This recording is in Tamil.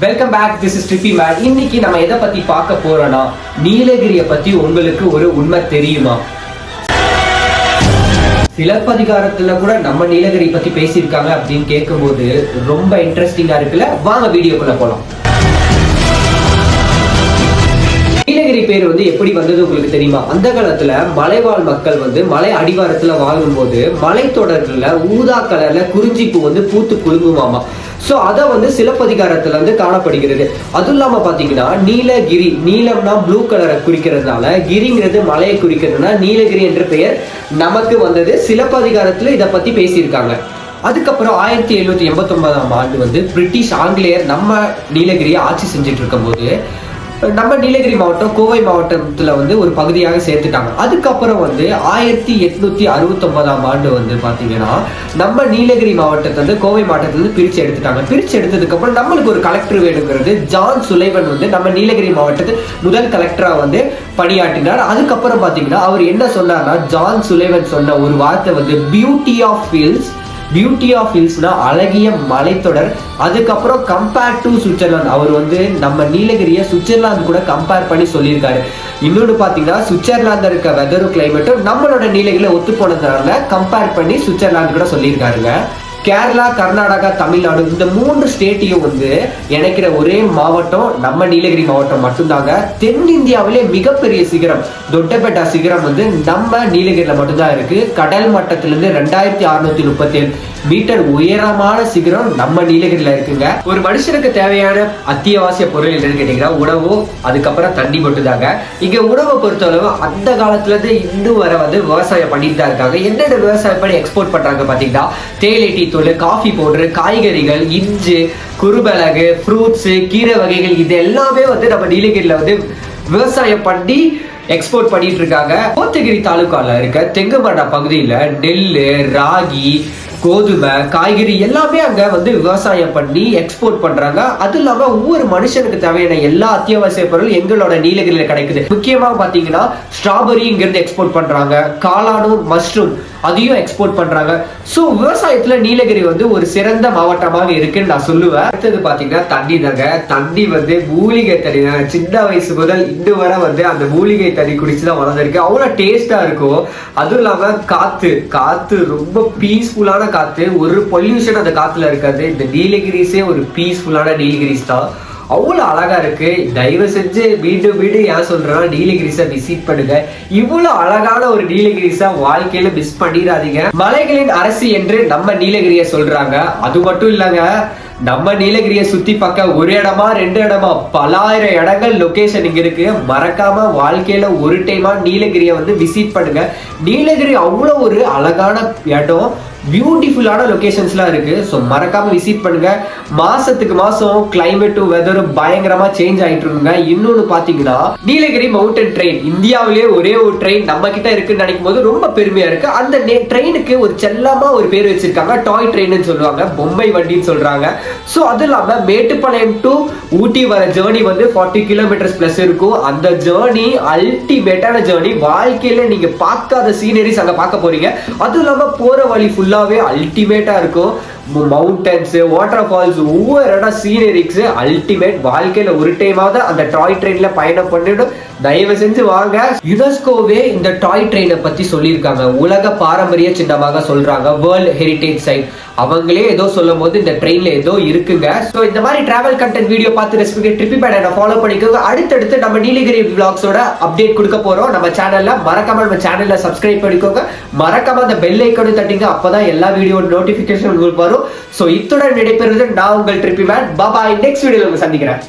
Welcome back this is trippy man இன்னைக்கு நம்ம எதை பத்தி பார்க்க போறோம்னா நீலகிரியை பத்தி உங்களுக்கு ஒரு உண்மை தெரியுமா? சிலப்பதிகாரத்துல கூட நம்ம நீலகிரி பத்தி பேசியிருக்காங்க அப்படின்னு கேட்கும்போது ரொம்ப இன்ட்ரெஸ்டிங்கா இருக்குல்ல? வாங்க வீடியோக்குள்ள போலாம். பேர் வந்து எப்படி வந்தது உங்களுக்கு தெரியுமா? அந்த காலத்துல மலைவாழ் மக்கள் வந்து மலை அடிவாரத்துல வாழும்போது தொடர்ல ஊதா கலர்ல குறிஞ்சிப்பூ வந்து பூத்து குழுங்குமாமா ஸோ அதை வந்து சிலப்பதிகாரத்துல வந்து காணப்படுகிறது. அதுவும் இல்லாம பாத்தீங்கன்னா நீலகிரி நீலம்னா ப்ளூ கலரை குறிக்கிறதுனால கிரிங்கிறது மலையை குறிக்கிறதுனா நீலகிரி என்ற பெயர் நமக்கு வந்தது. சிலப்பதிகாரத்துல இதை பத்தி பேசியிருக்காங்க. அதுக்கப்புறம் ஆயிரத்தி எழுநூத்தி எண்பத்தி ஒன்பதாம் ஆண்டு வந்து பிரிட்டிஷ் ஆங்கிலேயர் நம்ம நீலகிரியை ஆட்சி செஞ்சுட்டு இருக்கும்போது நம்ம நீலகிரி மாவட்டம் கோவை மாவட்டத்தில் வந்து ஒரு பகுதியாக சேர்த்துட்டாங்க. அதுக்கப்புறம் வந்து ஆயிரத்தி எட்நூத்தி அறுபத்தொன்பதாம் ஆண்டு வந்து பார்த்தீங்கன்னா நம்ம நீலகிரி மாவட்டத்தை வந்து கோவை மாவட்டத்திலிருந்து பிரித்து எடுத்துட்டாங்க. பிரித்து எடுத்ததுக்கப்புறம் நம்மளுக்கு ஒரு கலெக்டர் வேணுங்கிறது ஜான் சுலைவன் வந்து நம்ம நீலகிரி மாவட்டத்தில் முதல் கலெக்டராக வந்து பணியாற்றினார். அதுக்கப்புறம் பார்த்தீங்கன்னா அவர் என்ன சொன்னார்னா ஜான் சுலைவன் சொன்ன ஒரு வார்த்தை வந்து beauty of feels beauty of ஹில்ஸ்னா அழகிய மலைத்தொடர். அதுக்கப்புறம் கம்பேர் டு சுவிட்சர்லாந்து அவர் வந்து நம்ம நீலகிரியை சுவிட்சர்லாந்து கூட கம்பேர் பண்ணி சொல்லியிருக்காரு. இன்னொன்று பார்த்தீங்கன்னா சுவிட்சர்லாந்து இருக்க வெதரும் கிளைமேட்டும் நம்மளோட நீலகிரியில் ஒத்து போனதுனால கம்பேர் பண்ணி சுவிட்சர்லாந்து கூட சொல்லியிருக்காருங்க. கேரளா கர்நாடகா தமிழ்நாடு இந்த மூன்று ஸ்டேட்டையும் வந்து இணைக்கிற ஒரே மாவட்டம் நம்ம நீலகிரி மாவட்டம் மட்டும்தாங்க. தென்னிந்தியாவிலே மிகப்பெரிய சிகரம் தொட்டபெட்டா சிகரம் வந்து நம்ம நீலகிரியில் மட்டும்தான் இருக்கு. கடல் மட்டத்திலிருந்து ரெண்டாயிரத்தி அறுநூத்தி முப்பத்தி ஏழு மீட்டர் உயரமான சிகரம் நம்ம நீலகிரியில் இருக்குங்க. ஒரு மனுஷனுக்கு தேவையான அத்தியாவசிய பொருள் என்னன்னு கேட்டீங்கன்னா உணவு அதுக்கப்புறம் தண்ணி மட்டும்தாங்க. இங்க உணவை பொறுத்தளவு அந்த காலத்துல இருந்து இன்னும் வர வந்து விவசாயம் பண்ணிட்டு தான் இருக்காங்க. என்னென்ன விவசாயம் பண்ணி எக்ஸ்போர்ட் பண்றாங்க பாத்தீங்கன்னா தேயிலை டீ தூள் காஃபி பவுடர் காய்கறிகள் இஞ்சி குறுமிளகு ஃப்ரூட்ஸு கீரை வகைகள் இது எல்லாமே வந்து நம்ம நீலகிரியில் வந்து விவசாயம் பண்ணி எக்ஸ்போர்ட் பண்ணிட்டு இருக்காங்க. கோத்தகிரி தாலுக்கால இருக்க தெங்குமண்ணா பகுதியில் நெல் ராகி கோதுமை காய்கறி எல்லாமே அங்க வந்து விவசாயம் பண்ணி எக்ஸ்போர்ட் பண்றாங்க. அது இல்லாம ஒவ்வொரு மனுஷனுக்கு தேவையான எல்லா அத்தியாவசிய பொருள் எங்களோட நீலகிரியில கிடைக்குது. முக்கியமா பாத்தீங்கன்னா ஸ்ட்ராபெரி இங்கிருந்து எக்ஸ்போர்ட் பண்றாங்க. காளானூர் மஷ்ரூம் அதையும் எக்ஸ்போர்ட் பண்றாங்க. ஸோ விவசாயத்துல நீலகிரி வந்து ஒரு சிறந்த மாவட்டமாக இருக்குன்னு நான் சொல்லுவேன். அடுத்தது பாத்தீங்கன்னா தண்ணி தாங்க. தண்ணி வந்து மூலிகை தண்ணி தாங்க. சின்ன வயசு முதல் இன்று வரை வந்து அந்த மூலிகை தண்ணி குடிச்சு தான் வளர்ந்துருக்கு. அவ்வளோ டேஸ்டா இருக்கும். அதுவும் இல்லாம காத்து. காத்து ரொம்ப பீஸ்ஃபுல்லான காற்று ஒரு பொல்யூஷன் அந்த காற்றுல இருக்காது. இந்த நீலகிரிஸே ஒரு பீஸ்ஃபுல்லான நீலகிரிஸ் தான். அவ்வளோ அழகா இருக்கு. தயவு செஞ்சு மீண்டும் மீண்டும் ஏன் சொல்கிறேன்னா நீலகிரிஸை விசிட் பண்ணுங்க. இவ்வளவு அழகான ஒரு நீலகிரிஸை வாழ்க்கையில மிஸ் பண்ணிடாதீங்க. மலைகளின் அரசு என்று நம்ம நீலகிரியை சொல்றாங்க. அது மட்டும் இல்லைங்க நம்ம நீலகிரியை சுத்தி பார்க்க ஒரு இடமா ரெண்டு இடமா பலாயிரம் இடங்கள் லொகேஷன் இங்க இருக்கு. மறக்காம வாழ்க்கையில ஒரு டைமா நீலகிரியை வந்து விசிட் பண்ணுங்க. நீலகிரி அவ்வளோ ஒரு அழகான இடம். பியூட்டிஃபுல்லான லொகேஷன்ஸ்லாம் இருக்கு. ஸோ மறக்காம விசிட் பண்ணுங்க. மாசத்துக்கு மாசம் கிளைமேட்டும் வெதரும் பயங்கரமா சேஞ்ச் ஆயிட்டு இருக்குங்க. இன்னொன்னு பார்த்தீங்கன்னா நீலகிரி மவுண்டன் ட்ரெயின் இந்தியாவிலே ஒரே ஒரு ட்ரெயின் நம்ம கிட்ட இருக்குன்னு நினைக்கும் போது ரொம்ப பெருமையா இருக்கு. அந்த ட்ரெயினுக்கு ஒரு செல்லமா ஒரு பேர் வச்சிருக்காங்க. டாய் ட்ரெயின்னு சொல்லுவாங்க. பொம்பை வண்டின்னு சொல்றாங்க. ஸோ அது இல்லாம மேட்டுப்பாளையம் டு ஊட்டி வர ஜேர்னி வந்து ஃபார்ட்டி கிலோமீட்டர்ஸ் ப்ளஸ் இருக்கும். அந்த ஜேர்னி அல்டிமேட்டான ஜேர்னி வாழ்க்கையில நீங்க பார்க்காத சீனரிஸ் அங்க பார்க்க போறீங்க. அதுவும் இல்லாம போற வழி ஃபுல் ஃபுல்லாகவே அல்டிமேட்டாக இருக்கும் மவுண்டன்ஸ் வாட்டர் ஃபால்ஸ் ஒவ்வொரு இடம் சீனரிக்ஸ் அல்டிமேட் வாழ்க்கையில ஒரு டைமாவது அந்த டாய் ட்ரெயின்ல பயணம் பண்ணிடும் தயவு செஞ்சு வாங்க. யுனெஸ்கோவே இந்த டாய் ட்ரெயினை பத்தி சொல்லியிருக்காங்க. உலக பாரம்பரிய சின்னமாக சொல்றாங்க. வேர்ல்ட் ஹெரிடேஜ் சைட் அவங்களே ஏதோ சொல்லும் போது இந்த ட்ரெயின்ல ஏதோ இருக்குங்க. ஸோ இந்த மாதிரி டிராவல் கண்டென்ட் வீடியோ பார்த்து ரெஸ்பிகேட் ட்ரிப்பி பேட ஃபாலோ பண்ணிக்கோங்க. அடுத்தடுத்து நம்ம நீலகிரி விளாக்ஸோட அப்டேட் கொடுக்க போறோம். நம்ம சேனல்ல மறக்காம நம்ம சேனல்ல சப்ஸ்கிரைப் பண்ணிக்கோங்க. மறக்காம அந்த பெல் ஐக்கனும் தட்டிங்க. அப்பதான் எல்லா வீடியோ நோட்டிபிகேஷன் உங்களுக்கு வரும். ஸோ இத்துடன் நடைபெறுவது நான் உங்கள் ட்ரிப்பி மேன் பாபாய் நெக்ஸ்ட் வீடியோவில் சந்திக்கிறேன்.